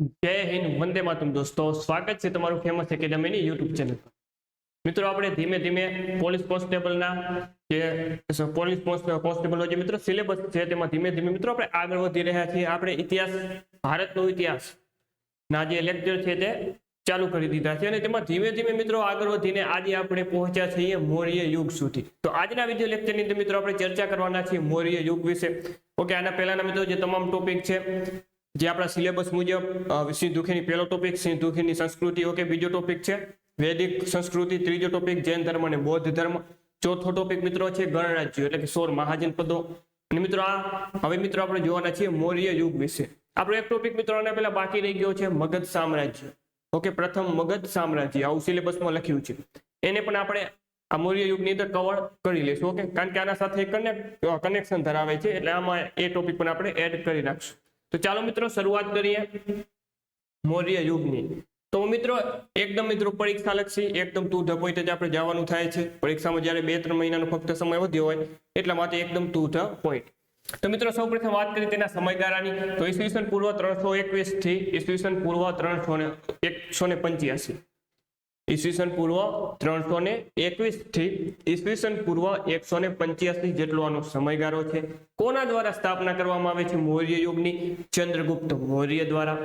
જય હિન્દ, વંદે માતમ દોસ્તો. સ્વાગત છે તમારું ફેમસ એકેડમીની યુટ્યુબ ચેનલ પર. મિત્રો, આપણે ધીમે ધીમે પોલીસ કોન્સ્ટેબલના જે પોલીસ કોન્સ્ટેબલનો જે મિત્રો સિલેબસ છે તેમાં ધીમે ધીમે મિત્રો આપણે આગળ વધી રહ્યા છીએ. આપણે ઇતિહાસ, ભારતનો ઇતિહાસ ના જે લેક્ચર છે તે ચાલુ કરી દીધા છે. અને તેમાં ધીમે ધીમે મિત્રો આગળ વધીને આજે આપણે પહોંચ્યા છીએ મૌર્ય યુગ સુધી. તો આજના વીડિયો લેક્ચરની અંદર મિત્રો આપણે ચર્ચા કરવાના છીએ મૌર્ય યુગ વિશે. ઓકે, આના પહેલાના મિત્રો જે તમામ ટોપિક છે જે આપણા સિલેબસ મુજબ સિંધુખીની પહેલો ટોપિક સિંધુખીની સંસ્કૃતિ ઓકે બીજો ટોપિક છે વૈદિક સંસ્કૃતિ, ત્રીજો ટોપિક જૈન ધર્મ અને બૌદ્ધ ધર્મ. ચોથો ટોપિક મિત્રો છે ગણરાજ્યો, એટલે કે સોળ મહાજન પદો. અને મિત્રો આ, હવે મિત્રો આપણે જોવાના છીએ મૌર્ય યુગ વિશે. આપણો એક ટોપિક મિત્રો આના પહેલા બાકી રહી ગયો છે મગધ સામ્રાજ્ય. ઓકે પ્રથમ મગધ સામ્રાજ્ય, આવું સિલેબસમાં લખ્યું છે. એને પણ આપણે આ મૌર્ય યુગની અંદર કવર કરી લઈશું ઓકે કારણ કે આના સાથે કનેક્ટ કનેક્શન ધરાવે છે, એટલે આમાં એ ટોપિક પણ આપણે એડ કરી નાખશું. તો ચાલો મિત્રો શરૂઆત કરીએ મૌર્ય યુગની. તો મિત્રો, એકદમ મિત્રો પરીક્ષા લક્ષી, એકદમ ટુ ધ પોઈન્ટ જ આપણે જવાનું થાય છે. પરીક્ષામાં જ્યારે બે ત્રણ મહિનાનો ફક્ત સમય વધ્યો હોય, એટલા માટે એકદમ ટુ ધ પોઈન્ટ તો મિત્રો, સૌપ્રથમ વાત કરીએ તેના સમયગાળાની. તો ઈસવીસન પૂર્વ ત્રણસો એકવીસથી ઈસવીસન પૂર્વ ત્રણસો ને એકસો ને પંચ્યાસી. ઈસવીસન પૂર્વ ત્રણસો ને એકવીસથી ઈસવીસન પૂર્વ એકસો ને પંચ્યાસી જેટલો આનો સમયગાળો છે. કોના દ્વારા સ્થાપના કરવામાં આવે છે? મૌર્ય યુગની ચંદ્રગુપ્ત મૌર્ય દ્વારા.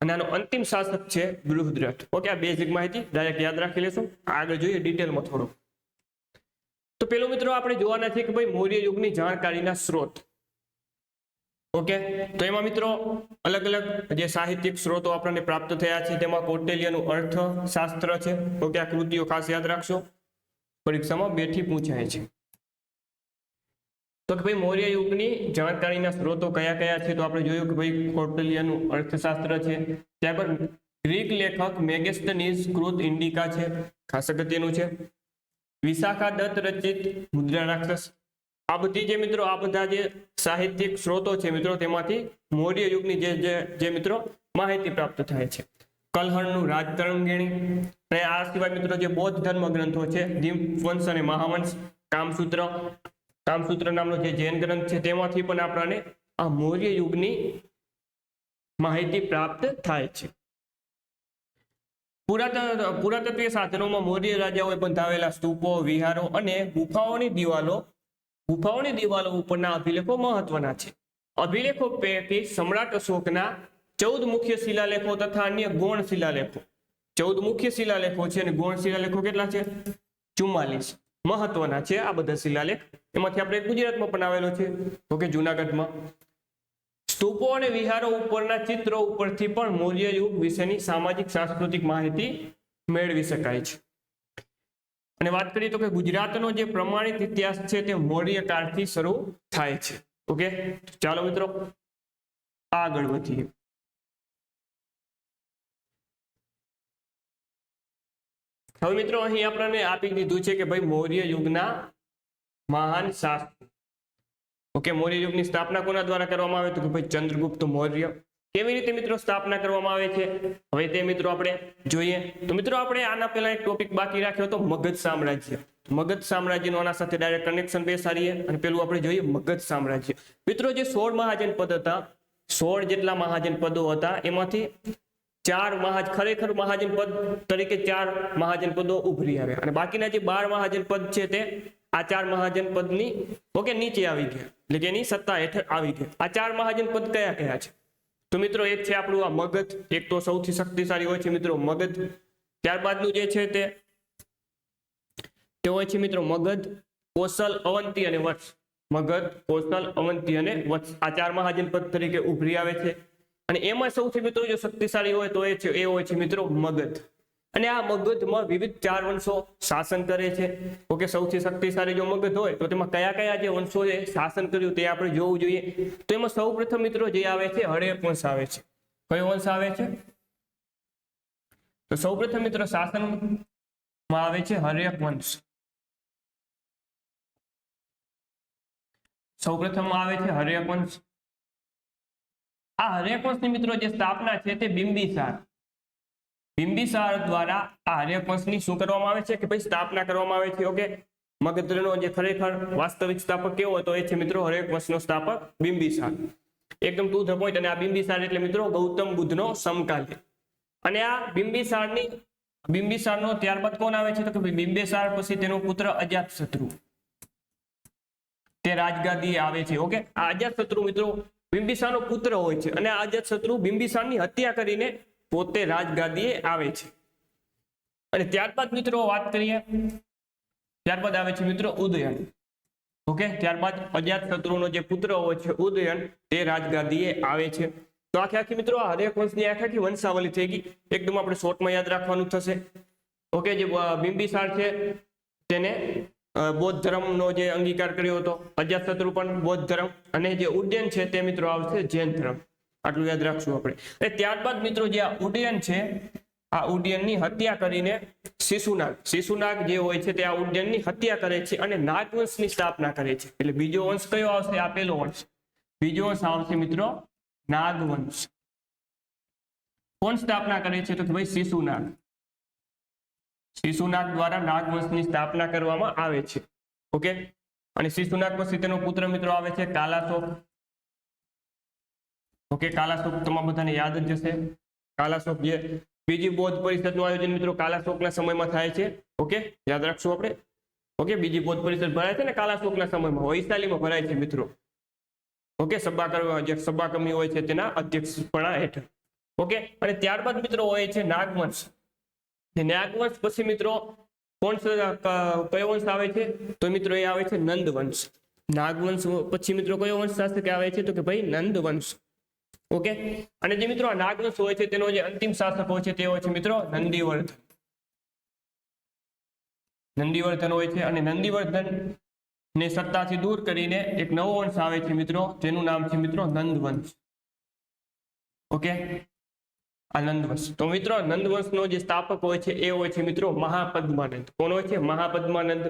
અને આનો અંતિમ શાસક છે બૃહદ્રથ. ઓકે, આ બેઝિક માહિતી ડાયરેક્ટ યાદ રાખી લેશું. આગળ જોઈએ ડિટેલમાં થોડું તો પેલું મિત્રો આપણે જોવાના છે કે ભાઈ મૌર્ય યુગની જાણકારીના સ્ત્રોત ઓકે? તો એમાં મિત્રો, અલગ અલગ જે સાહિત્યિક સ્ત્રોતો આપણને પ્રાપ્ત થયા છે, તેમાં કૌટિલ્યનું અર્થશાસ્ત્ર છે. ઓકે, આ કૃતિઓ ખાસ યાદ રાખશો. પરીક્ષામાં બેઠી પૂછાય છે. તો કે ભાઈ, મૌર્ય યુગની જાણકારીના સ્ત્રોતો કયા કયા છે? તો આપણે જોયું કે ભાઈ, કૌટિલ્યનું અર્થશાસ્ત્ર છે. ત્યારબાદ ગ્રીક લેખક મેગેસ્ટનીઝ કૃત ઇન્ડિકા છે. ખાસ અગત્યનું છે. વિશાખા દત્ત રચિત મુદ્રા રાક્ષસ આ બધી જે મિત્રો, આ બધા જે સાહિત્યિક સ્ત્રોતો છે મિત્રો, તેમાંથી મૌર્ય યુગની જે જે મિત્રો, માહિતી પ્રાપ્ત થાય છે. કલહણનું રાજતરંગિણી અને આ સિવાય મિત્રો, જે બૌદ્ધ ધર્મ ગ્રંથો છે, દીપવંશ અને મહાવંશ, કામસૂત્ર કામસૂત્ર નામનો જે જૈન ગ્રંથ છે, તેમાંથી પણ આપણને આ મૌર્ય યુગની માહિતી પ્રાપ્ત થાય છે. પુરાતન પુરાતત્વીય સાધનોમાં મૌર્ય રાજાઓએ બંધાવેલા સ્તૂપો, વિહારો અને ગુફાઓની દિવાલો ગુફાઓની દિવાલો ઉપરના અભિલેખો મહત્વના છે. અભિલેખો પૈકી સમ્રાટ અશોકના ચૌદ મુખ્ય શિલાલેખો તથા અન્ય ગૌણ શિલાલેખો. ચૌદ મુખ્ય શિલાલેખો છે અને ગૌણ શિલાલેખો કેટલા છે? ચુમ્માલીસ. મહત્વના છે આ બધા શિલાલેખ. એમાંથી આપણે ગુજરાતમાં પણ આવેલો છે. તો કે જુનાગઢમાં. સ્તૂપો અને વિહારો ઉપરના ચિત્રો ઉપરથી પણ મૌર્ય યુગ વિશેની સામાજિક, સાંસ્કૃતિક માહિતી મેળવી શકાય છે. અને વાત કરીએ તો કે ગુજરાતનો જે પ્રમાણિત ઇતિહાસ છે તે મૌર્ય કાળથી શરૂ થાય છે. ઓકે? ચાલો મિત્રો, આગળ વધીએ. હવે મિત્રો, અહીં આપણને આપી દીધું છે કે ભાઈ મૌર્ય યુગના મહાન શાસ્ત્ર. ઓકે? મૌર્ય યુગની સ્થાપના કોના દ્વારા કરવામાં આવે તો કે ભાઈ ચંદ્રગુપ્ત મૌર્ય કેવી રીતે મિત્રો સ્થાપના કરવામાં આવે છે? હવે તે મિત્રો આપણે જોઈએ. તો મિત્રો આપણે આના પહેલા એક ટોપિક બાકી રાખ્યો હતો, મગધ સામ્રાજ્ય. મગધ સામ્રાજ્યનો આના સાથે ડાયરેક્ટ કનેક્શન બેસાડીએ અને પેલું આપણે જોઈએ મગધ સામ્રાજ્ય. મિત્રો જે સોળ મહાજન પદ હતા, સોળ જેટલા મહાજન પદો હતા, એમાંથી ચાર મહાજ, ખરેખર મહાજન પદ તરીકે ચાર મહાજન પદો ઉભરી આવ્યા અને બાકીના જે બાર મહાજન પદ છે તે આ ચાર મહાજન પદની, ઓકે, નીચે આવી ગયા. એટલે એની સત્તા હેઠળ આવી ગયા. આ ચાર મહાજન પદ કયા કયા છે? તો મિત્રો એક છે આપણું આ મગધ એક તો સૌથી શક્તિશાળી હોય છે મિત્રો મગધ ત્યારબાદનું જે છે તે તે હોય છે મિત્રો મગધ કોસલ, અવંતી અને વત્સ. મગધ કોસલ, અવંતી અને વત્સ. આ ચાર મહાજન પદ તરીકે ઉભરી આવે છે. અને એમાં સૌથી મિત્રો જો શક્તિશાળી હોય તો એ છે, એ હોય છે મિત્રો મગધ અને આ મગધમાં વિવિધ ચાર વંશો શાસન કરે છે. ઓકે, સૌથી શક્તિશાળી જો મગધ હોય, તો તેમાં કયા કયા જે વંશોએ શાસન કર્યું તે આપણે જોવું જોઈએ. તો એમાં સૌ પ્રથમ મિત્રો જે આવે છે હળેપ વંશ આવે છે. કયો વંશ આવે છે? તો સૌ પ્રથમ મિત્રો શાસનમાં આવે છે હરેક વંશ. સૌપ્રથમ આવે છે હરેક વંશ. આ હરેક વંશની મિત્રો જે સ્થાપના છે તે બિંબિસાર. બિંબિસાર દ્વારા આ હર્યક વંશની શું કરવામાં આવે છે કે ભાઈ સ્થાપના કરવામાં આવે છે? ઓકે? મગધનો જે ખરેખર વાસ્તવિક સ્થાપક કેવો હતો એ છે મિત્રો હર્યક વંશનો સ્થાપક બિંબિસાર એકદમ ટુ ધ પોઈન્ટ અને આ બિંબિસાર એટલે મિત્રો ગૌતમ બુદ્ધનો સમકાલીન. અને આ બિંબિસારની બિંબિસારનો ત્યારબાદ કોણ આવે છે? તો કે બિંબિસાર પછી તેનો પુત્ર અજાતશત્રુ. તે રાજગાદી આવે છે, ઓકે? આ અજાતશત્રુ મિત્રો બિંબિસારનો પુત્ર હોય છે અને આ અજાતશત્રુ બિંબિસારની હત્યા કરીને પોતે રાજગાદીએ આવે છે. અને ત્યારબાદ મિત્રો વાત કરીએ. ત્યારબાદ આવે છે મિત્રો ઉદયન. ઓકે? ત્યારબાદ અજાત શત્રુનો જે પુત્ર હોય છે ઉદયન, તે રાજગાદીએ આવે છે. તો આખી આખી મિત્રો હરેક વંશની આખી આખી વંશાવલી થઈ ગઈ. એકદમ આપણે શોર્ટમાં યાદ રાખવાનું થશે. ઓકે? જે બિંબિસાર છે, તેને બૌદ્ધ ધર્મનો જે અંગીકાર કર્યો હતો. અજાતશત્રુ પણ બૌદ્ધ ધર્મ. અને જે ઉડ્ડયન છે તે મિત્રો આવશે જૈન ધર્મ. આટલું યાદ રાખશું આપણે. અને ત્યારબાદ મિત્રો જે આ ઉડ્ડયન છે, આ ઉડ્ડયનની હત્યા કરીને શિશુનાગ શિશુનાગ જે હોય છે તે આ ઉડ્ડયનની હત્યા કરે છે અને નાગવંશની સ્થાપના કરે છે. એટલે બીજો વંશ કયો આવશે? આ પેલો વંશ. બીજો વંશ આવશે મિત્રો નાગવંશ કોણ સ્થાપના કરે છે? તો ભાઈ શિશુનાગ. શિશુનાગ દ્વારા નાગવંશની સ્થાપના કરવામાં આવે છે. ઓકે? અને શિશુનાગ પછી તેનો પુત્ર મિત્રો આવે છે કાલાશોક. ઓકે, કાલાશોક તમામ બધાને યાદ જ હશે કાલાશોક જે બીજી બૌદ્ધ પરિષદનું આયોજન મિત્રો કાલાશોકના સમયમાં થાય છે. ઓકે, યાદ રાખશું આપણે. ઓકે, બીજી બૌદ્ધ પરિષદ ભરાય છે ને કાલાશોકના સમયમાં. વૈશાલીમાં ભરાય છે મિત્રો. ઓકે સભાકર જે સભાકર્મી હોય છે તેના અધ્યક્ષપણા હેઠળ. ઓકે, અને ત્યારબાદ મિત્રો હોય છે નાગવંશ. નાગવંશ પછી મિત્રો કોણ કયો વંશ આવે છે? તો મિત્રો એ આવે છે નંદવંશ. નાગવંશ પછી મિત્રો કયો વંશ શાસક આવે છે? તો કે ભાઈ નંદવંશ. ઓકે? અને જે મિત્રો નાગવંશ હોય છે, તેનો જે અંતિમ શાસક હોય છે, તે હોય છે મિત્રો નંદીવર્ધન નંદીવર્ધન હોય છે અને નંદીવર્ધન ને સત્તાથી દૂર કરીને એક નવો વંશ આવે છે મિત્રો તેનું નામ છે મિત્રો નંદવંશ. ઓકે? આ નંદવંશ. તો મિત્રો નંદવંશનો જે સ્થાપક હોય છે, એ હોય છે મિત્રો મહાપદ્માનંદ. કોણ હોય છે? મહાપદ્માનંદ.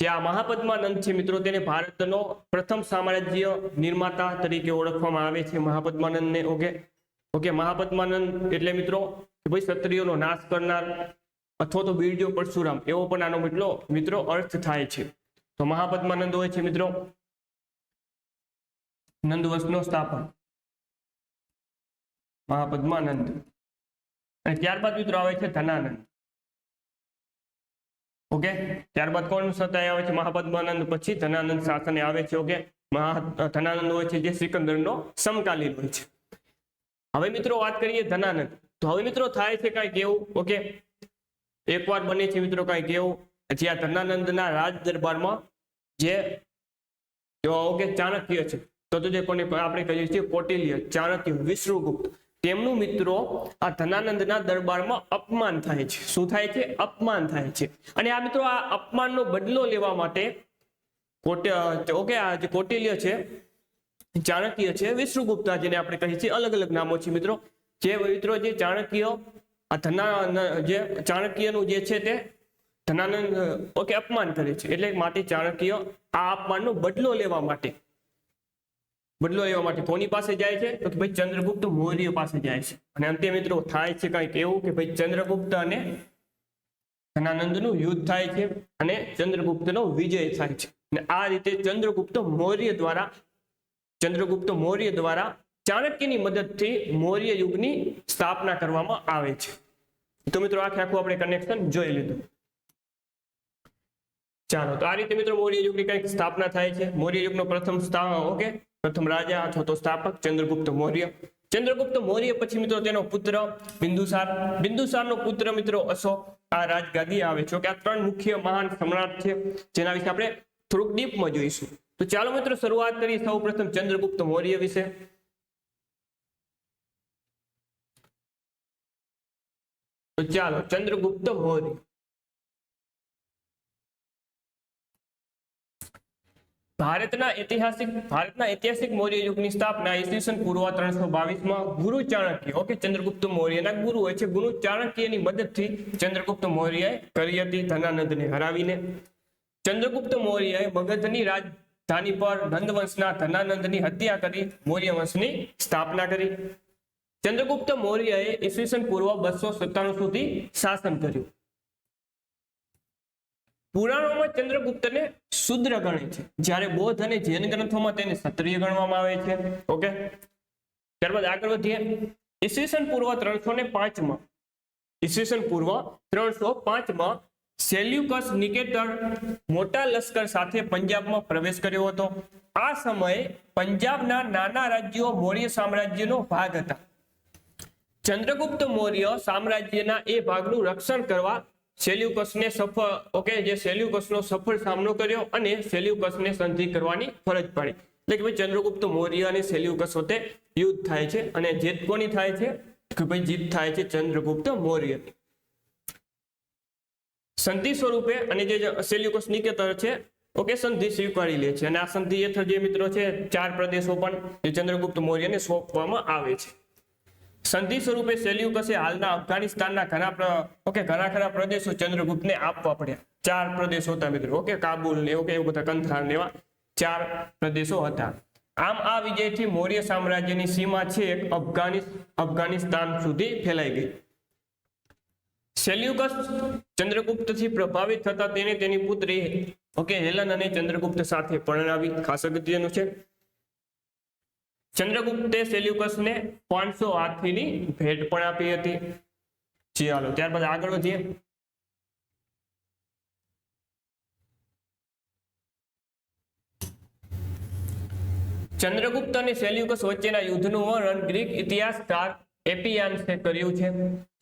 જે આ મહાપદ્માનંદ છે મિત્રો, તેને ભારતનો પ્રથમ સામ્રાજ્ય નિર્માતા તરીકે ઓળખવામાં આવે છે મહાપદ્માનંદને. ઓકે? ઓકે, મહાપદ્માનંદ એટલે મિત્રો કે ભાઈ ક્ષત્રિયોનો નાશ કરનાર અથવા તો બીરજો પરશુરામ, એવો પણ આનો મિત્રો મિત્રો અર્થ થાય છે. તો મહાપદ્માનંદ હોય છે મિત્રો. નંદવંશનો સ્થાપન મહાપદ્માનંદ. અને ત્યારબાદ મિત્રો આવે છે ધનાનંદ. ઓકે? ત્યારબાદ કોણ સત્તાએ આવે છે? મહાપદ્માનંદ પછી ધનાનંદ શાસને આવે છે, ઓકે? ધનાનંદ હોય છે, જે સિકંદરનો સમકાલીન હોય છે. હવે મિત્રો વાત કરીએ ધનાનંદ. તો હવે મિત્રો થાય છે કાંઈક એવું, ઓકે? એકવાર બને છે મિત્રો કાંઈક એવું. જ્યાં ધનાનંદના રાજ દરબારમાં જે ઓકે, ચાણક્ય છે. તો જે કોને આપણે કહીએ છીએ કોટિલ્ય ચાણક્ય, વિષ્ણુગુપ્ત. તેમનું મિત્રો આ ધનાનંદના દરબારમાં અપમાન થાય છે. શું થાય છે? અપમાન થાય છે. અને આ મિત્રો આ અપમાનનો બદલો લેવા માટે ઓકે, આ જે કોટિલ્ય છે, ચાણક્ય છે, વિષ્ણુગુપ્તા જેને આપણે કહીએ છીએ અલગ અલગ નામો છે મિત્રો. જે મિત્રો જે ચાણક્ય, આ ધના જે ચાણક્યનું જે છે તે ધનાનંદ, ઓકે, અપમાન કરે છે. એટલે માટે ચાણક્ય આ અપમાનનો બદલો લેવા માટે બદલો લેવા માટે કોની પાસે જાય છે? તો કે ભાઈ ચંદ્રગુપ્ત મૌર્ય પાસે જાય છે. અને અંતે મિત્રો, થાય છે કંઈક એવું કે ભાઈ ચંદ્રગુપ્ત અને ધનાનંદનું યુદ્ધ થાય છે અને ચંદ્રગુપ્તનો વિજય થાય છે. અને આ રીતે ચંદ્રગુપ્ત મૌર્ય દ્વારા, ચંદ્રગુપ્ત મૌર્ય દ્વારા ચાણક્યની મદદથી મૌર્ય યુગની સ્થાપના કરવામાં આવે છે. તો મિત્રો, આખે આખું આપણે કનેક્શન જોઈ લીધું. ચાલો, તો આ રીતે મિત્રો મૌર્ય યુગની કંઈક સ્થાપના થાય છે. મૌર્ય યુગનો પ્રથમ સ્થાન ઓકે પ્રથમ રાજા અથવા તો સ્થાપક ચંદ્રગુપ્ત મૌર્ય. ચંદ્રગુપ્ત મૌર્ય પછી મિત્રો તેનો પુત્ર બિંદુસાર. બિંદુસારનો પુત્ર મિત્રો અશોક. આ રાજગાદી આવે છે. આ ત્રણ મુખ્ય મહાન સમ્રાટ છે. જેના વિશે આપણે થોડુંક ડીપમાં જોઈશું. તો ચાલો મિત્રો શરૂઆત કરીએ સૌ પ્રથમ ચંદ્રગુપ્ત મૌર્ય વિશે. તો ચાલો ચંદ્રગુપ્ત મૌર્ય. ભારતના ઐતિહાસિક ભારતના ઐતિહાસિક મૌર્ય યુગની સ્થાપના ઈસવીસન પૂર્વ ત્રણસો બાવીસમાં ગુરુ ચાણક્ય ઓકે ચંદ્રગુપ્ત મૌર્યના ગુરુ હોય છે. ગુરુ ચાણક્યની મદદથી ચંદ્રગુપ્ત મૌર્યએ કરી હતી ધનાનંદને હરાવીને. ચંદ્રગુપ્ત મૌર્યએ મગધની રાજધાની પર નંદવંશના ધનાનંદની હત્યા કરી, મૌર્ય વંશની સ્થાપના કરી. ચંદ્રગુપ્ત મૌર્યએ ઈસવીસન પૂર્વ બસો સત્તાણું સુધી શાસન કર્યું. પુરાણોમાં ચંદ્રગુપ્તને શુદ્ર ગણે છે. જ્યારે બૌદ્ધ અને જૈન ગ્રંથોમાં તેને ક્ષત્રિય ગણવામાં આવે છે. ઓકે? ત્યારબાદ આગળ વધીએ. ઈસવીસન પૂર્વ ત્રણસો ને પાંચમાં. ઈસવીસન પૂર્વ ત્રણસો પાંચમાં સેલ્યુકસ નિકેટર મોટા લશ્કર સાથે પંજાબમાં પ્રવેશ કર્યો હતો. આ સમયે પંજાબના નાના રાજ્યો મૌર્ય સામ્રાજ્યનો ભાગ હતા. ચંદ્રગુપ્ત મૌર્ય સામ્રાજ્યના એ ભાગનું રક્ષણ કરવા સેલ્યુકસને સફળ ઓકે જે સેલ્યુકસનો સફળ સામનો કર્યો અને સેલ્યુકસને સંધિ કરવાની ફરજ પાડી. એટલે કે ભાઈ ચંદ્રગુપ્ત મૌર્ય અને સેલ્યુકસ વચ્ચે યુદ્ધ થાય છે અને જીત કોની થાય છે? કે ભાઈ જીત થાય છે ચંદ્રગુપ્ત મૌર્યની સંધિ સ્વરૂપે અને જે સેલ્યુકસ નિકેતર છે ઓકે સંધિ સ્વીકારી લે છે. અને આ સંધિ હેઠળ જે મિત્રો છે, ચાર પ્રદેશો પણ ચંદ્રગુપ્ત મૌર્યને સોંપવામાં આવે છે. સંધિ સ્વરૂપે સેલ્યુકસે હાલના અફઘાનિસ્તાનના ઘણા ઓકે, ઘણા ખરા પ્રદેશો ચંદ્રગુપ્તને આપવા પડ્યા. ચાર પ્રદેશો હતા મિત્રો. ઓકે, કાબુલ ને ઓકે, એવું બધા કંથાર ને ચાર પ્રદેશો હતા. આમ આ વિજયથી મૌર્ય સામ્રાજ્યની સીમા છેક એક અફઘાનિસ્તાન સુધી ફેલાઈ ગઈ. સેલ્યુકસ ચંદ્રગુપ્તથી પ્રભાવિત થતા તેને તેની પુત્રી ઓકે, હેલન અને ચંદ્રગુપ્ત સાથે પરણાવી ખાસ અગત્યનું છે. ચંદ્રગુપ્તે સેલ્યુકસને પાંચસો હાથીની ભેટ પણ આપી હતી. ચાલો ત્યારબાદ આગળ વધીએ. ચંદ્રગુપ્ત અને સેલ્યુકસ વચ્ચેના યુદ્ધનું વર્ણન ગ્રીક ઇતિહાસકાર એપિયાન્સે કર્યું છે.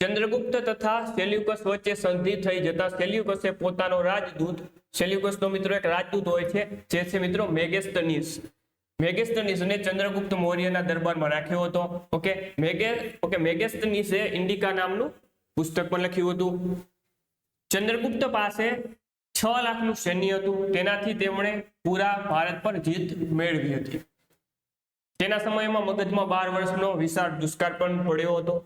ચંદ્રગુપ્ત તથા સેલ્યુકસ વચ્ચે સંધિ થઈ જતા સેલ્યુકસે પોતાનો રાજદૂત, સેલ્યુકસનો મિત્રો એક રાજદૂત હોય છે, જે છે મિત્રો મેગેસ્તનીસ. મેગેસ્તનીસને ચંદ્રગુપ્ત મૌર્યના દરબારમાં રાખ્યો હતો. ઓકે, મેગે, ઓકે મેગેસ્તનીસે ઇન્ડિકા નામનું પુસ્તક પણ લખ્યું હતું. ચંદ્રગુપ્ત પાસે છ લાખનું સૈન્ય હતું. તેનાથી તેમણે પૂરા ભારત પર જીત મેળવી હતી. તેના સમયમાં મગધમાં બાર વર્ષનો વિશાળ દુષ્કાળ પણ પડ્યો હતો.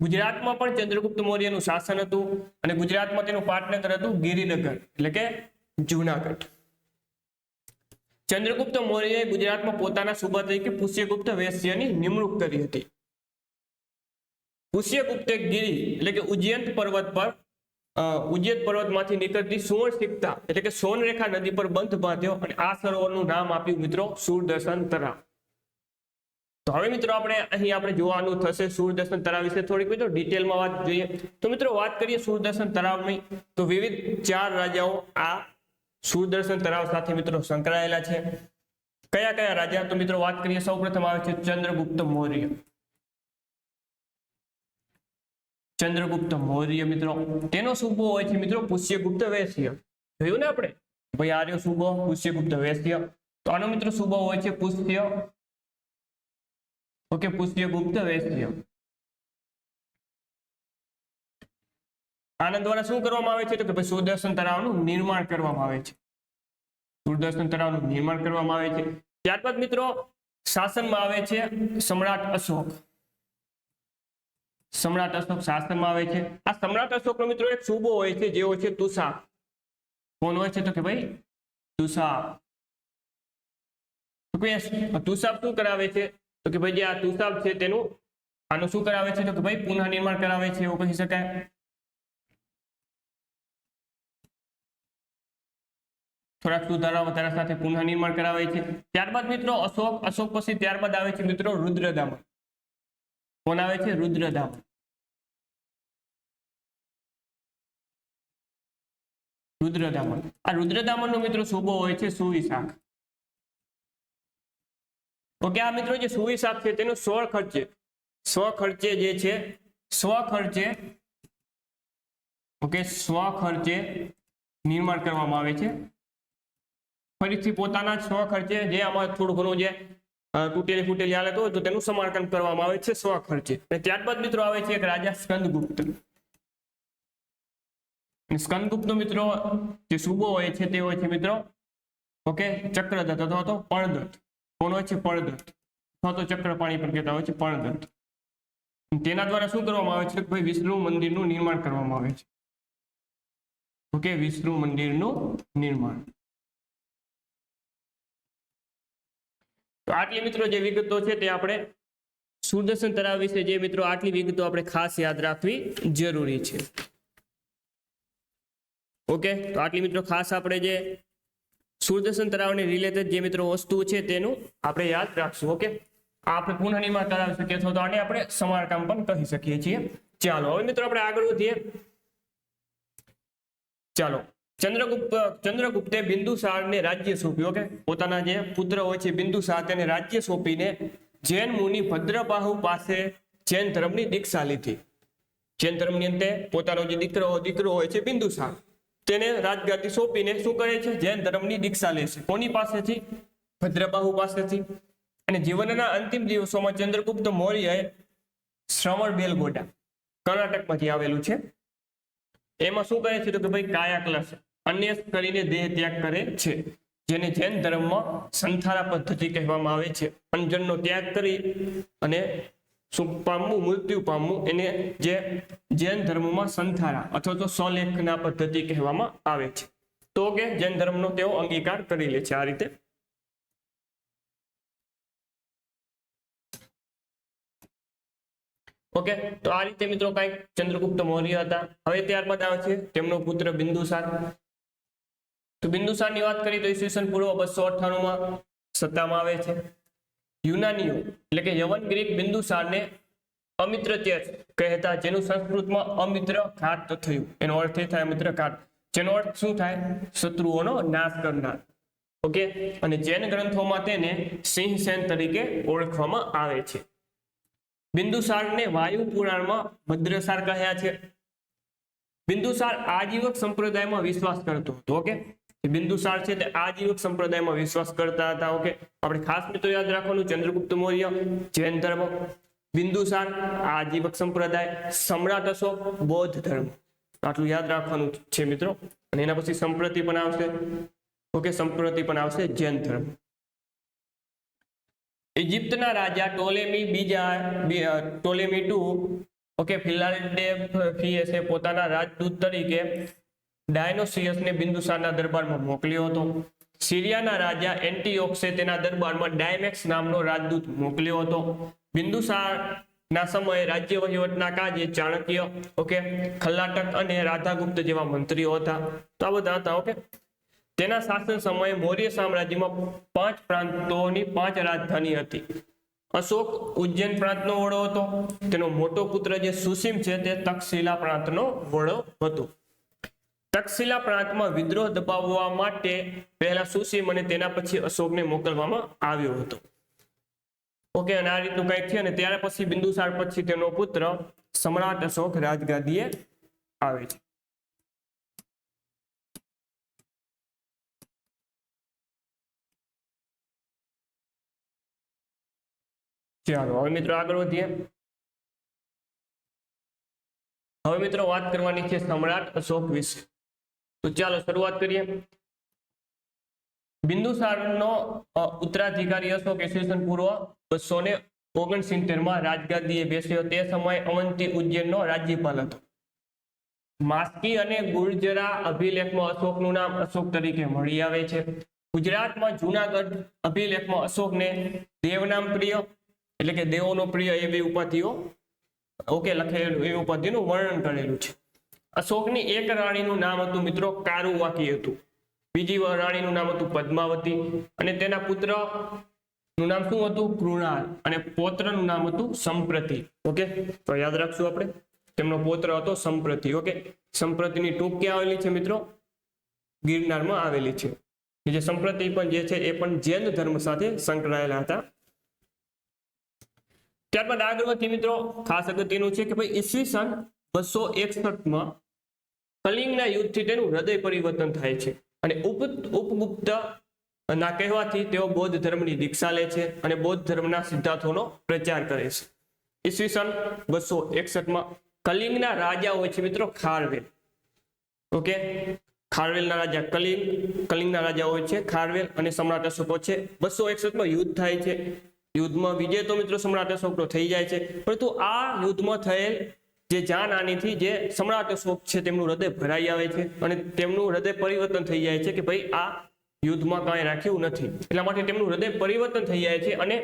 ગુજરાતમાં પણ ચંદ્રગુપ્ત મૌર્યનું શાસન હતું અને ગુજરાતમાં તેનું પાટનગર હતું ગિરિનગર, એટલે કે જુનાગઢ. ચંદ્રગુપ્ત મૌર્યએ ગુજરાતમાં પોતાના સુબા તરીકે પુષ્યગુપ્ત વૈશ્યની નિમણૂક કરી હતી. પુષ્યગુપ્તે ગિરી એટલે કે ઉજ્જૈન પર્વત પર ઉજ્જૈન પર્વતમાંથી નીકળતી સુવર્ણ સિક્તા એટલે કે સોનરેખા નદી પર બંધ બાંધ્યો અને આ સરોવરનું નામ આપ્યું મિત્રો સુરદર્શન તળાવ. તો હવે મિત્રો આપણે અહીં આપણે જોવાનું થશે સુરદર્શન તળાવ વિશે થોડીક મિત્રો ડિટેલમાં વાત જોઈએ. તો મિત્રો વાત કરીએ સુરદર્શન તળાવની તો વિવિધ ચાર રાજાઓ આ સુરદર્શન તળાવ સાથે મિત્રો સંકળાયેલા છે. કયા કયા રાજા? તો મિત્રો વાત કરીએ સૌપ્રથમ આવે છે ચંદ્રગુપ્ત મૌર્ય. ચંદ્રગુપ્ત મૌર્ય મિત્રો, તેનો સૂબો હોય છે મિત્રો પુષ્યગુપ્ત વૈશ્ય. જોયું ને આપણે? ભાઈ આર્યો સૂબો, પુષ્યગુપ્ત વૈશ્ય. તો આનો મિત્રો સૂબો હોય છે પુષ્ય. ઓકે, પુષ્યગુપ્ત વૈશ્ય. આના દ્વારા શું કરવામાં આવે છે? તો કે ભાઈ સુદર્શન તળાવનું નિર્માણ કરવામાં આવે છે. સુદર્શન તળાવનું નિર્માણ કરવામાં આવે છે. ત્યારબાદ મિત્રો, શાસનમાં આવે છે સમ્રાટ અશોક. સમ્રાટ અશોક શાસનમાં આવે છે. આ સમ્રાટ અશોકનો મિત્રો એક સૂબો હોય છે, જેવો છે તુષા કોણ હોય છે? તો કે ભાઈ તુષા તુષાબ શું કરાવે છે? તો કે ભાઈ જે આ તુષાબ છે તેનું, આનું શું કરાવે છે? તો કે ભાઈ પુનઃ નિર્માણ કરાવે છે, એવું કહી શકાય. થોડાક સુધારા વધારા સાથે પુનઃ નિર્માણ કરાવે છે. ત્યારબાદ મિત્રો અશોક અશોક પછી ત્યારબાદ આવે છે મિત્રો રુદ્રધામ. કોણ આવે છે? રુદ્રધામ. રુદ્રદામન આ રુદ્રદામનનો મિત્રો શુભો હોય છે સુવિશાખ ઓકે, આ મિત્રો જે સુવિશાખ છે તેનો સ્વ ખર્ચે સ્વ ખર્ચે જે છે, સ્વ ખર્ચે, ઓકે, સ્વ ખર્ચે નિર્માણ કરવામાં આવે છે. ફરીથી પોતાના સ્વ ખર્ચે જે આમાં થોડું ઘણું જે તૂટેલી ફૂટેલી હાલત હોય તો તેનું સમારકામ કરવામાં આવે છે સ્વ ખર્ચે. ત્યારબાદ મિત્રો આવે છે એક રાજા સ્કંદગુપ્ત. સ્કંદગુપ્ત મિત્રો જે સુબો હોય છે તે હોય છે મિત્રો, ઓકે, ચક્રદત્ત અથવા તો પણદત્ત કોણ હોય છે? પણદત્ત અથવા તો ચક્રપાણી પણ કહેતા હોય છે પણદત્ત તેના દ્વારા શું કરવામાં આવે છે? કે ભાઈ વિષ્ણુ મંદિરનું નિર્માણ કરવામાં આવે છે. ઓકે, વિષ્ણુ મંદિરનું નિર્માણ. તો આટલી મિત્રો જે વિગતો છે તે આપણે સુદર્શન તરાવ વિશે જે મિત્રો આટલી વિગતો આપણે ખાસ યાદ રાખવી જરૂરી છે. ઓકે? તો આટલી મિત્રો ખાસ આપણે જે સુદર્શન તરાવને રિલેટેડ જે મિત્રો વસ્તુ છે તેનું આપણે યાદ રાખશું, ઓકે? આપણે પુનઃનિર્માણ કરાવી શકીએ અથવા તો આને આપણે સમારકામ પણ કહી શકીએ છીએ. ચાલો, હવે મિત્રો આપણે આગળ વધીએ. ચાલો. ચંદ્રગુપ્ત, ચંદ્રગુપ્તે બિંદુસારને રાજ્ય સોંપ્યું કે પોતાના જે પુત્ર હોય છે બિંદુસાર તેને રાજ્ય સોંપીને જૈન મુનિ ભદ્રબાહુ પાસે જૈન ધર્મની દીક્ષા લીધી. જૈન ધર્મની અંતે પોતાનો જે દીકરો દીકરો હોય છે બિંદુસાર તેને રાજગાદી સોંપીને શું કરે છે? જૈન ધર્મની દીક્ષા લે છે. કોની પાસેથી? ભદ્રબાહુ પાસેથી. અને જીવનના અંતિમ દિવસોમાં ચંદ્રગુપ્ત મૌર્યએ શ્રવણ બેલગોડા, કર્ણાટકમાંથી આવેલું છે. એમાં શું કહે છે તો કે ભાઈ કાયા ક્લાસ અન્ય કરીને દેહ ત્યાગ કરે છે. જેને જૈન ધર્મમાં સંથારા પદ્ધતિ કહેવામાં આવે છે. અંજનનો ત્યાગ કરી અને સુખ પામવું મૃત્યુ પામવું એને જે જૈન ધર્મમાં સંથારા અથવા તો સ્વલેખના પદ્ધતિ કહેવામાં આવે છે. તો કે જૈન ધર્મનો તેઓ અંગીકાર કરી લે છે આ રીતે. ઓકે? તો આ રીતે મિત્રો કંઈક ચંદ્રગુપ્ત મૌર્ય હતા. હવે ત્યારબાદ આવે છે તેમનો પુત્ર બિંદુસાર. તો બિંદુસારની વાત કરીએ તો ઈસવીસન પૂર્વ બસો અઠ્ઠાણું માં સત્તામાં આવે છે. યુનાનીઓ, એટલે કે યવન ગ્રીક બિંદુસારને અમિત્ર તેજ કહેતા, જેનું સંસ્કૃતમાં અમિત્ર ઘાત થયું. એનો અર્થ એ થાય અમિત્ર ઘાત. જેનો અર્થ શું થાય? શત્રુઓનો નાશ કરનાર. ઓકે? અને જૈન ગ્રંથોમાં તેને સિંહસેન તરીકે ઓળખવામાં આવે છે. બિંદુસારને વાયુ પુરાણમાં ભદ્રસાર કહ્યા છે. બિંદુસાર આજીવક સંપ્રદાયમાં વિશ્વાસ કરતો હતો ઓકે બિંદુસાર છે તે આજીવક સંપ્રદાયમાં વિશ્વાસ કરતા હતા ઓકે આપણે ખાસ મિત્રો યાદ રાખવાનું, ચંદ્રગુપ્ત મૌર્ય, જૈન ધર્મ. બિંદુસાર આજીવક સંપ્રદાય, સમ્રાટ અશોક, બૌદ્ધ ધર્મ. આટલું યાદ રાખવાનું છે મિત્રો. અને એના પછી સંપ્રતિ પણ આવશે ઓકે સંપ્રતિ પણ આવશે જૈન ધર્મ. ઇજિપ્તના રાજા ટોલેમી બીજા ટોલેમી ટુ, ઓકે ફિલાડેલ્ફિયસે પોતાના રાજદૂત તરીકે ડાયનોસિયસને બિંદુસારના દરબારમાં મોકલ્યો હતો. સિરિયાના રાજા એન્ટીઓક્સે તેના દરબારમાં ડાયમેક્સ નામનો રાજદૂત મોકલ્યો હતો. બિંદુસારના સમયે રાજ્ય વહીવટના કાજે ચાણક્ય, ઓકે, ખલ્લાટક અને રાધાગુપ્ત જેવા મંત્રીઓ હતા. તો આ બધા હતા, ઓકે. તેના શાસન સમયે મૌર્ય સામ્રાજ્યમાં પાંચ પ્રાંતોની પાંચ રાજધાની હતી. અશોક ઉજ્જૈન પ્રાંતનો વડો હતો. તેનો મોટો પુત્ર જે સુસીમ છે તે તક્ષશિલા પ્રાંતનો વડો હતો. તક્ષશિલા પ્રાંતમાં વિદ્રોહ દબાવવા માટે પહેલા સુસીમ અને તેના પછી અશોકને મોકલવામાં આવ્યો હતો. ઓકે, અને આ રીતનું કંઈક છે અને ત્યાર પછી બિંદુસાર પછી તેનો પુત્ર સમ્રાટ અશોક રાજગાદીએ આવે છે. ચાલો, હવે મિત્રો આગળ વધીએ. હવે મિત્રો વાત કરવાની છે સમ્રાટ અશોક વિશે. તો ચાલો, શરૂઆત કરીએ. બિંદુસારનો ઉત્તરાધિકારી અશોક ઈસવીસન પૂર્વ બસો ને ઓગણસિત્તેરમાં રાજગાદીએ બેસ્યો. તે સમયે અવંતી ઉજ્જૈનનો રાજ્યપાલ હતો. માસ્કી અને ગુર્જરા અભિલેખમાં અશોકનું નામ અશોક તરીકે મળી આવે છે. ગુજરાતમાં જુનાગઢ અભિલેખમાં અશોકને દેવનામ પ્રિય એટલે કે દેવોનો પ્રિય એવી ઉપાધિઓ, ઓકે, લખેલું એ ઉપાધિનું વર્ણન કરેલું છે. અશોકની એક રાણીનું નામ હતું મિત્રો કારુવાકી હતું. બીજી રાણીનું નામ હતું પદ્માવતી અને તેના પુત્રનું નામ શું હતું? કૃણાલ. અને પૌત્રનું નામ હતું સંપ્રતિ. ઓકે, તો યાદ રાખશું આપણે. તેમનો પૌત્ર હતો સંપ્રતિ. ઓકે, સંપ્રતિની ટૂંક ક્યાં આવેલી છે મિત્રો? ગિરનારમાં આવેલી છે. જે સંપ્રતિ પણ જે છે એ પણ જૈન ધર્મ સાથે સંકળાયેલા હતા. ત્યારબાદ આગળ વધી મિત્રો, ખાસ અગત્યનું છે કે ભાઈ ઈસવીસન બસો એકસઠમાં કલિંગના યુદ્ધથી તેનું હૃદય પરિવર્તન થાય છે. અને ઉપ, ઉપગુપ્ત ના કહેવાથી તેઓ બૌદ્ધ ધર્મની દીક્ષા લે છે અને બૌદ્ધ ધર્મના સિદ્ધાંતોનો પ્રચાર કરે છે. ઈસવીસન બસો એકસઠમાં કલિંગના રાજા હોય છે મિત્રો ખારવેલ. ઓકે? ખારવેલના રાજા કલિંગ, કલિંગના રાજા હોય છે ખારવેલ અને સમ્રાટ અશોકો છે. બસો એકસઠમાં યુદ્ધ થાય છે. યુદ્ધમાં વિજય તો મિત્રો સમ્રાટ અશોકનો થઈ જાય છે, પરંતુ આ યુદ્ધમાં થયેલ જે જાન આનીથી જે સમ્રાટ અશોક છે તેમનું હૃદય ભરાઈ આવે છે અને તેમનું હૃદય પરિવર્તન થઈ જાય છે કે ભાઈ આ યુદ્ધમાં કાંઈ રાખ્યું નથી. એટલા માટે તેમનું હૃદય પરિવર્તન થઈ જાય છે અને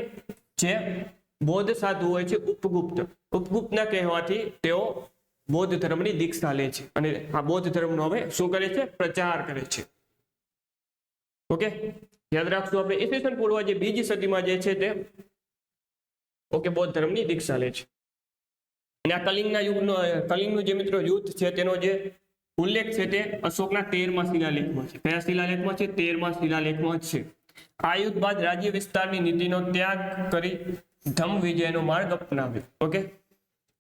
જે બૌદ્ધ સાધુ હોય છે ઉપગુપ્ત, ઉપગુપ્તના કહેવાથી તેઓ બૌદ્ધ ધર્મની દીક્ષા લે છે અને આ બૌદ્ધ ધર્મનો હવે શું કરે છે? પ્રચાર કરે છે. ઓકે? યાદ રાખશું આપણે ઈસવીસન પૂર્વ જે બીજી સદીમાં જે છે તે, ઓકે, બૌદ્ધ ધર્મની દીક્ષા લે છે. અને આ કલિંગના યુગનો કલિંગનું જે મિત્રો યુદ્ધ છે તેનો જે ઉલ્લેખ છે તે અશોકના તેરમા શિલાલેખમાં છે. કયા શિલાલેખમાં છે? તેરમા શિલાલેખમાં છે. આ યુદ્ધ બાદ રાજ્ય વિસ્તારની નીતિનો ત્યાગ કરી ધમ વિજયનો માર્ગ અપનાવ્યો. ઓકે?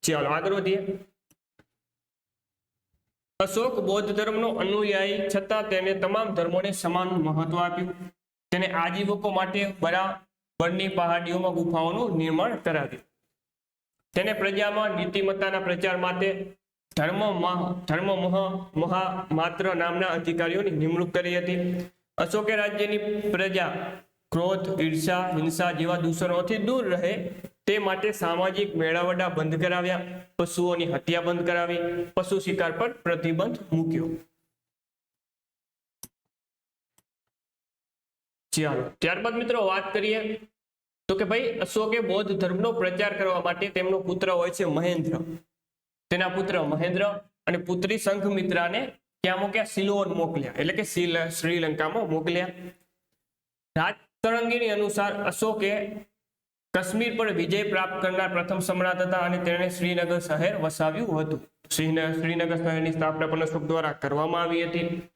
ચાલો, આગળ વધીએ. અશોક બૌદ્ધ ધર્મનો અનુયાયી છતાં તેને તમામ ધર્મોને સમાન મહત્વ આપ્યું. તેને આજીવકો માટે બરાબરની પહાડીઓમાં ગુફાઓનું નિર્માણ કરાવ્યું. તેને પ્રજામાં નીતિમત્તાના પ્રચાર માટે ધર્મ ધર્મ મહ- મહા માત્ર નામના અધિકારીઓની નિમણૂક કરી હતી. અશોકે રાજ્યની પ્રજા ક્રોધ, ઈર્ષા, હિંસા જેવા દૂષણોથી દૂર રહે તે માટે સામાજિક મેળાવડા બંધ કરાવ્યા. પશુઓની હત્યા બંધ કરાવી. પશુ શિકાર પર પ્રતિબંધ મૂક્યો. ચાલો ત્યારબાદ મિત્રો વાત કરીએ તો કે ભાઈ અશોકે બૌદ્ધ ધર્મનો પ્રચાર કરવા માટે તેમનો પુત્ર હોય છે મહેન્દ્ર. તેના પુત્ર મહેન્દ્ર અને પુત્રી શંખમિત્રાને ક્યાં મોક્યા, સિલોન મોકલ્યા. એટલે કે શ્રીલંકામાં મોકલ્યા. રાજતરંગીની અનુસાર અશોકે કાશ્મીર પર વિજય પ્રાપ્ત કરનાર પ્રથમ સમ્રાટ હતા અને તેણે શ્રીનગર શહેર વસાવ્યું હતું. શ્રીન- શ્રીનગર શહેરની સ્થાપના પણ અશોક દ્વારા કરવામાં આવી હતી.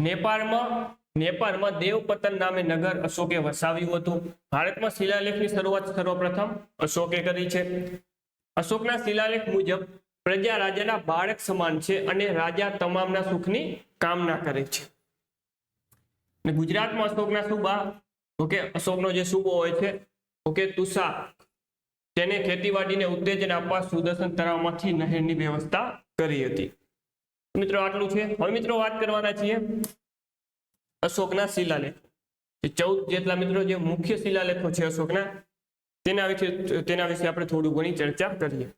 નેપાળમાં નેપાળમાં દેવપતન નામે નગર અશોકે વસાવ્યું હતું. ભારતમાં શિલાલેખની શરૂઆત સર્વપ્રથમ અશોકે કરી છે. અશોકના શિલાલેખ મુજબ, પ્રજા રાજાના બાળક સમાન છે અને રાજા તમામના સુખની કામના કરે છે. ગુજરાતમાં અશોકના સુબા ઓકે અશોકનો જે સુબો હોય છે ઓકે તુષા તેને ખેતીવાડીને ઉત્તેજન આપવા સુદર્શન તળાવમાંથી નહેરની વ્યવસ્થા કરી હતી. મિત્રો આટલું છે. હવે મિત્રો વાત કરવાના છીએ અશોકના શિલાલેખ. ચૌદ જેટલા મિત્રો જે મુખ્ય શિલાલેખો છે અશોકના, તેના વિશે તેના વિશે આપણે થોડું ઘણી ચર્ચા કરીએ.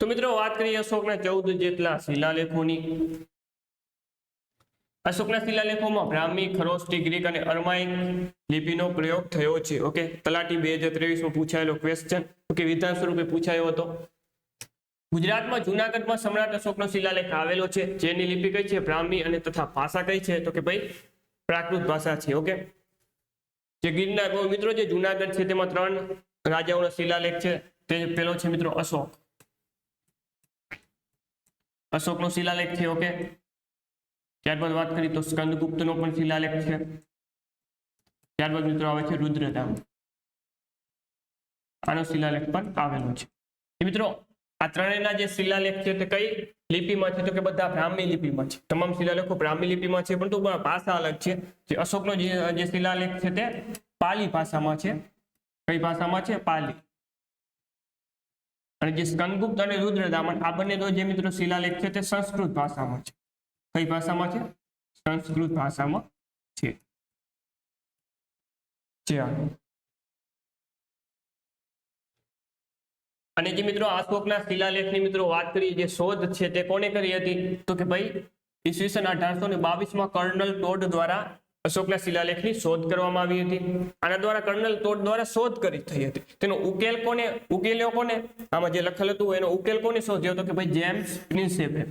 તો મિત્રો વાત કરીએ અશોકના ચૌદ જેટલા શિલાલેખોની. અશોકના શિલાલેખોમાં બ્રાહ્મી, ખરોષ્ટી, ગ્રીક અને અરમાઇક લિપિનો પ્રયોગ થયો છે. ઓકે? તલાટી બે હજાર ત્રેવીસમાં પૂછાયેલો ક્વેશ્ચન ઓકે? વિધાન સ્વરૂપે પૂછાયો હતો. ગુજરાતમાં જુનાગઢમાં સમ્રાટ અશોકનો શિલાલેખ આવેલો છે. જેની લિપિ કઈ છે? બ્રાહ્મી અને તથા ભાષા કઈ છે? તો કે ભાઈ પ્રાકૃત ભાષા છે, ઓકે? જે ગિરનાર મિત્રો, જે જુનાગઢ છે, તેમાં ત્રણ રાજાઓનો શિલાલેખ છે. તે પેલો છે મિત્રો અશોક. અશોકનો શિલાલેખ છે, ઓકે? ત્યારબાદ વાત કરી તો સ્કંદગુપ્તનો પણ શિલાલેખ છે. ત્યારબાદ મિત્રો આવે છે રુદ્રધામ. આનો શિલાલેખ પણ આવેલો છે. મિત્રો આ ત્રણેયના જે શિલાલેખ છે તે કઈ લિપિમાં છે તો કે બધા બ્રાહ્મી લિપિમાં છે. તમામ શિલાલેખો બ્રાહ્મી લિપિમાં છે, પરંતુ ભાષા અલગ છે. જે અશોકનો જે જે શિલાલેખ છે તે પાલી ભાષામાં છે. કઈ ભાષામાં છે? પાલી. અને જે સ્કંદગુપ્ત અને રુદ્રદામન, આ બંને જે મિત્રો શિલાલેખ છે તે સંસ્કૃત ભાષામાં છે. કઈ ભાષામાં છે? સંસ્કૃત ભાષામાં છે. ચાલો અને જે મિત્રો અશોકના શિલાલેખની મિત્રો વાત કરી જે શોધ છે તે કોને કરી હતી? તો કે ભાઈ, ઈસવીસન અઢારસો ને બાવીસમાં કર્નલ ટોડ દ્વારા અશોકના શિલાલેખની શોધ કરવામાં આવી હતી. આના દ્વારા કર્નલ ટોડ દ્વારા શોધ કરી થઈ હતી. તેનો ઉકેલ કોને, ઉકેલ્યો કોને? આમાં જે લખેલ હતું, એનો ઉકેલ કોને શોધ્યો? હતો કે ભાઈ, જેમ્સ પ્રિન્સેપે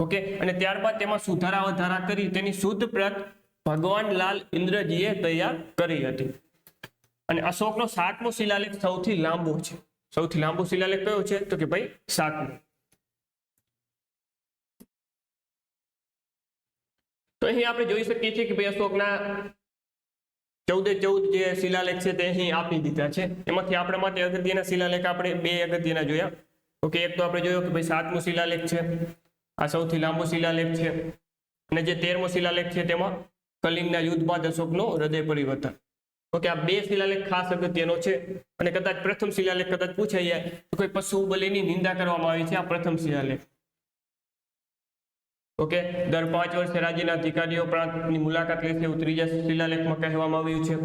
ઓકે? અને ત્યારબાદ તેમાં સુધારા વધારા કરી, તેની શુદ્ધ પ્રત ભગવાન લાલ ઇન્દ્રજીએ તૈયાર કરી હતી. અને અશોકનો સાતમો શિલાલેખ સૌથી લાંબો છે. સૌથી લાંબો શિલાલેખ કયો છે? તો કે ભાઈ, સાતમો. તો અહીં આપણે જોઈ શકીએ છીએ કે ભાઈ અશોકના ચૌદે ચૌદ જે શિલાલેખ છે તે અહીં આપી દીધા છે. એમાંથી આપણા માટે અગત્યના શિલાલેખ આપણે બે અગત્યના જોયા. ઓકે, એક તો આપણે જોયો કે ભાઈ સાતમો શિલાલેખ છે. આ સૌથી લાંબો શિલાલેખ છે. અને જે તેરમો શિલાલેખ છે તેમાં કલિંગના યુદ્ધ બાદ અશોકનો હૃદય પરિવર્તન. ઓકે આ બે શિલાલેખ ખાસ અગત્યનો છે અને કદાચ પ્રથમ શિલાલેખ કદાચ પૂછાઈ જાય તો કોઈ પશુ બલિની નિંદા કરવામાં આવી છે આ પ્રથમ શિલાલેખ. ઓકે, દર પાંચ વર્ષે રાજ્યના અધિકારીઓ પ્રાંતની મુલાકાત લે છે એવું ત્રીજા શિલાલેખમાં કહેવામાં આવ્યું છે.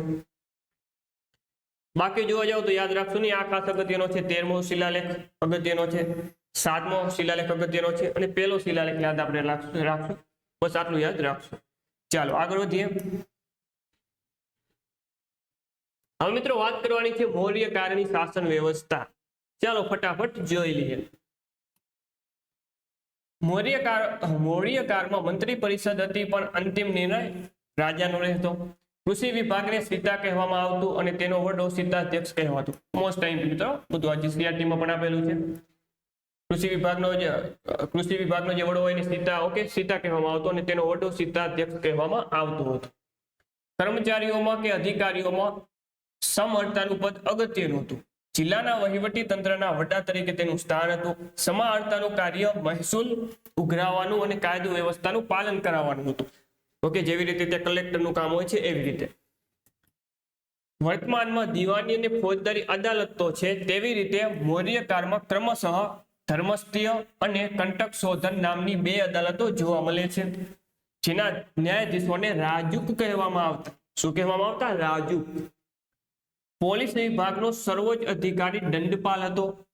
બાકી જોવા જાવ તો યાદ રાખશો નહીં આ ખાસ અગત્યનો છે, તેરમો શિલાલેખ અગત્યનો છે, સાતમો શિલાલેખ અગત્યનો છે અને પહેલો શિલાલેખ યાદ આપણે રાખશું રાખશું. બસ આટલું યાદ રાખશું. ચાલો આગળ વધીએ. હવે મિત્રો વાત કરવાની છે મૌર્ય કાળની શાસન વ્યવસ્થા. ચાલો ફટાફટ જોઈ લઈએ. મૌર્ય કાળ, મૌર્ય કાળમાં મંત્રી પરિષદ હતી પણ અંતિમ નિર્ણય રાજાનો રહેતો. કૃષિ વિભાગને સીતા કહેવામાં આવતું અને તેનો વડો સીતાધ્યક્ષ કહેવાતું. મોસ્ટ ટાઈમ મિત્રો, બધું આજે સીઆરટીમાં પણ આપેલું છે. કૃષિ વિભાગનો જે, કૃષિ વિભાગનો જે વડો હોય એને સીતા, ઓકે, સીતા કહેવામાં આવતો અને તેનો વડો સીતાધ્યક્ષ કહેવામાં આવતું હતું. કર્મચારીઓમાં કે અધિકારીઓમાં સમહર્તાનું પદ અગત્યનું હતું જિલ્લાના વહીવટી તંત્રના વડા તરીકે તેનું સ્થાન હતું. સમાહર્તાનું કાર્ય મહેસૂલ ઉઘરાવવાનું અને કાયદો વ્યવસ્થાનું પાલન કરાવવાનું હતું. ઓકે, જેવી રીતે ત્યાં કલેક્ટરનું કામ હોય છે, એવી રીતે. વર્તમાનમાં દિવાની અને ફોજદારી અદાલતો છે, તેવી રીતે મૌર્ય કાળમાં ક્રમશઃ ધર્મસ્થ્ય અને કંટક શોધન નામની બે અદાલતો જોવા મળે છે. જેના ન્યાયાધીશોને રાજુક કહેવામાં આવતા. શું કહેવામાં આવતા? રાજુક. પોલીસ વિભાગનો સર્વોચ્ચ અધિકારી દંડપાલ હતો.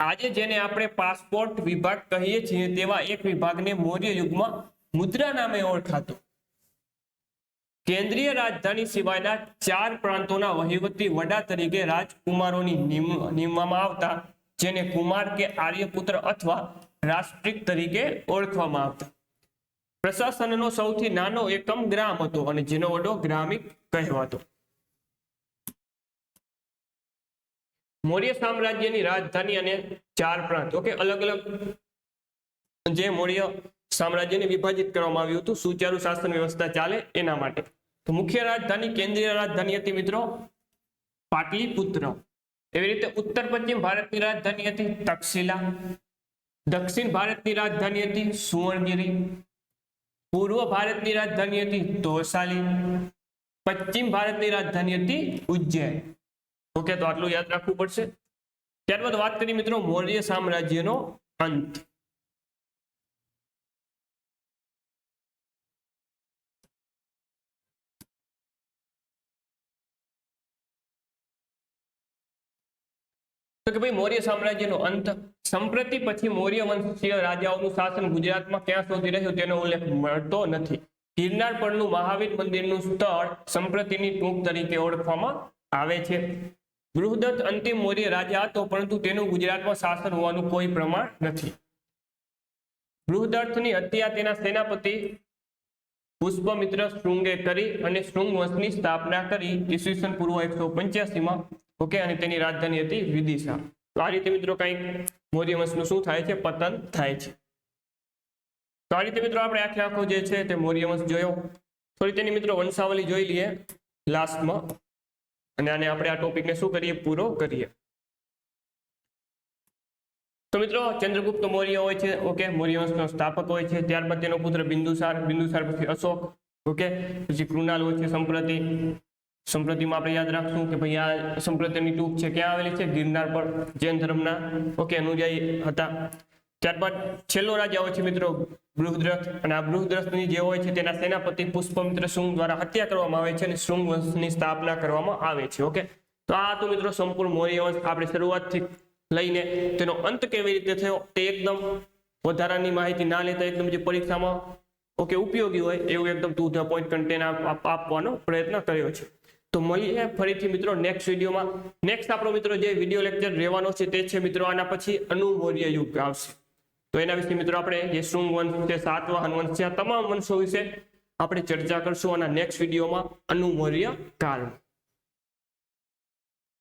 આજે જેને આપણે પાસપોર્ટ વિભાગ કહીએ છીએ તેવા એક વિભાગને મૌર્ય યુગમાં મુદ્રા નામે ઓળખાતો. કેન્દ્રીય રાજધાની સિવાયના ચાર પ્રાંતોના વહીવટી વડા તરીકે રાજકુમારોની નિમ- નિમવામાં આવતા, જેને કુમાર કે આર્યપુત્ર અથવા રાષ્ટ્રિક તરીકે ઓળખવામાં આવતા. પ્રશાસનનો સૌથી નાનો એકમ ગ્રામ હતો અને જેનો વડો ગ્રામિક કહેવાતો. મૌર્ય સામ્રાજ્યની રાજધાની અને ચાર પ્રાંત. ઓકે, અલગ અલગ જે મૌર્ય સામ્રાજ્યને વિભાજિત કરવામાં આવ્યું હતું, સુચારુ શાસન વ્યવસ્થા ચાલે એના માટે. તો મુખ્ય રાજધાની, કેન્દ્રીય રાજધાની હતી મિત્રો પાટલીપુત્ર. એવી રીતે ઉત્તર પશ્ચિમ ભારતની રાજધાની હતી તક્ષશિલા. દક્ષિણ ભારતની રાજધાની હતી સુવર્ણગીરી. પૂર્વ ભારતની રાજધાની હતી ધોસાલી. પશ્ચિમ ભારતની રાજધાની હતી ઉજ્જૈન. ઓકે, તો આટલું યાદ રાખવું પડશે. ત્યારબાદ વાત કરી મિત્રો મૌર્ય સામ્રાજ્યનો અંત. કે ભાઈ, મૌર્ય સામ્રાજ્યનો અંત, સંપ્રતિ પછી મૌર્ય વંશીય રાજાઓનું શાસન ગુજરાતમાં ક્યાં સુધી રહ્યું તેનો ઉલ્લેખ મળતો નથી. ગિરનાર પરનું મહાવીર મંદિરનું સ્થળ સંપ્રતિની ટૂંક તરીકે ઓળખવામાં આવે છે. બૃહદત્ત અંતિમ મૌર્ય રાજા હતો, પરંતુ તેનું ગુજરાતમાં શાસન હોવાનું કોઈ પ્રમાણ નથી. બૃહદર્થની હત્યા તેના સેનાપતિ પુષ્પમિત્ર શૃંગે કરી અને શૃંગ વંશની સ્થાપના કરી ઈસવીસન પૂર્વ એકસો પંચ્યાસીમાં. ઓકે, અને તેની રાજધાની હતી વિદિશા. તો આ રીતે મિત્રો કંઈક મૌર્ય વંશનું શું થાય છે? પતન થાય છે. તો આ રીતે મિત્રો આપણે આખે આખો જે છે તે મૌર્ય વંશ જોયો. થોડી તેની મિત્રો વંશાવલી જોઈ લઈએ. લાસ્ટમાં. અને આને આપણે આ ટોપિકને શું કરીએ? પૂરો કરીએ. તો મિત્રો, ચંદ્રગુપ્ત મૌર્ય હોય છે ઓકે મૌર્ય વંશનો સ્થાપક હોય છે. ત્યારબાદ તેનો પુત્ર બિંદુસાર બિંદુસાર પછી અશોક ઓકે પછી કૃણાલ હોય છે, સંપ્રતિ. સંપ્રતિમાં આપણે યાદ રાખશું કે ભાઈ આ સંપ્રતિની ટૂંક છે, ક્યાં આવેલી છે? ગિરનાર પર, જૈન ધર્મના ઓકે અનુયાયી હતા. ત્યારબાદ છેલ્લો રાજા હોય છે મિત્રો બૃહદ્રથ અને આ બૃહદ્રથની જે હોય છે તેના સેનાપતિ પુષ્પમિત્ર શૃંગ દ્વારા હત્યા કરવામાં આવે છે અને શૃંગ વંશની સ્થાપના કરવામાં આવે છે, ઓકે? તો આ તો મિત્રો સંપૂર્ણ મૌર્ય વંશ આપણે શરૂઆતથી લઈને તેનો અંત કેવી રીતે થયો તે એકદમ વધારાની માહિતી ના લેતા એકદમ જે પરીક્ષામાં, ઓકે, ઉપયોગી હોય એવું એકદમ ટુ ધ પોઈન્ટ કન્ટેન્ટ આપવાનો પ્રયત્ન કર્યો છે. તો મળીએ ફરીથી મિત્રો નેક્સ્ટ વિડીયોમાં નેક્સ્ટ આપણો મિત્રો જે વીડિયો લેક્ચર રહેવાનો છે તે છે મિત્રો આના પછી અનુમૌર્ય યુગ આવશે. તો એના વિશે મિત્રો આપણે જે શૃંગ વંશ છે, સાતવાહન વંશ છે, આ તમામ વંશો વિશે આપણે ચર્ચા કરશું આના નેક્સ્ટ વિડીયોમાં અનુમૌર્ય કાળ